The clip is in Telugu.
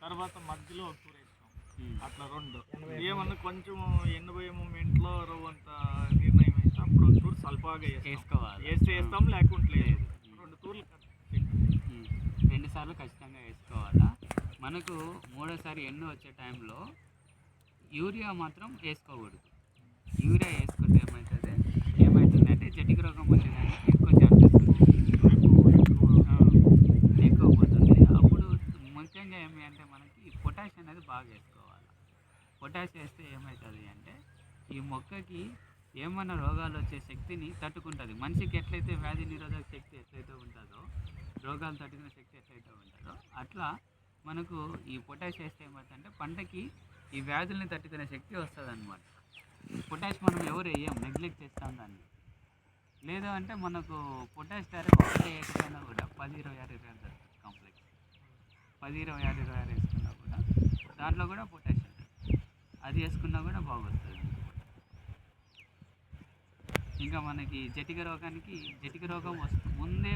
తర్వాత మధ్యలో ఒక తూరు వేస్తాం. అట్లా రెండు. ఏమన్నా కొంచెం ఎనభై మూమెంట్లో రవ్వంత నిర్ణయం అయితే అప్పుడు ఒక తూరు సల్పాగా వేస్తాం. వేసుకోవాలి. వేస్తే వేస్తాం లేకుంటే లేదు. రెండు తూర్లు ఉమ్. రెండు సార్లు ఖచ్చితంగా వేసుకోవాలా? మనకు మూడోసారి ఎన్ను వచ్చే టైంలో యూరియా మాత్రం వేసుకోకూడదు. యూరియా వేసుకుంటే ఏమవుతుంది ఏమవుతుందంటే జటిక రోగం వచ్చిందంటే ఎక్కువ ఛాన్సెస్ ఎక్కువ పోతుంది అప్పుడు ముఖ్యంగా ఏమి అంటే మనకి పొటాష్ అనేది బాగా వేసుకోవాలి. పొటాష్ వేస్తే ఏమవుతుంది అంటే ఈ మొక్కకి ఏమైనా రోగాలు వచ్చే శక్తిని తట్టుకుంటుంది. మనిషికి ఎట్లయితే వ్యాధి నిరోధక శక్తి ఎట్లయితే ఉంటుందో రోగాలు తట్టుకునే శక్తి ఎట్లయితే ఉంటుందో అట్లా మనకు ఈ పొటాష్ వేస్తే ఏమవుతుందంటే పంటకి ఈ వ్యాధుల్ని తట్టుకునే శక్తి వస్తుంది అనమాట పొటాష్ మనం ఎవరు వేయం నెగ్లెక్ట్ చేస్తాం దాన్ని. లేదు అంటే మనకు పొటాష్ డైరెక్ట్ ఒకటే వేయకపోయినా కూడా పది ఇరవై ఆరు ఇరవై ఆరు కాంప్లెక్స్. పది ఇరవై ఆరు ఇరవై ఆరు దాంట్లో కూడా పొటాషియం ఉంటుంది. అది వేసుకున్నా కూడా బాగుంటుంది ఇంకా మనకి జటిక రోగానికి జటిక రోగం వస్తు ముందే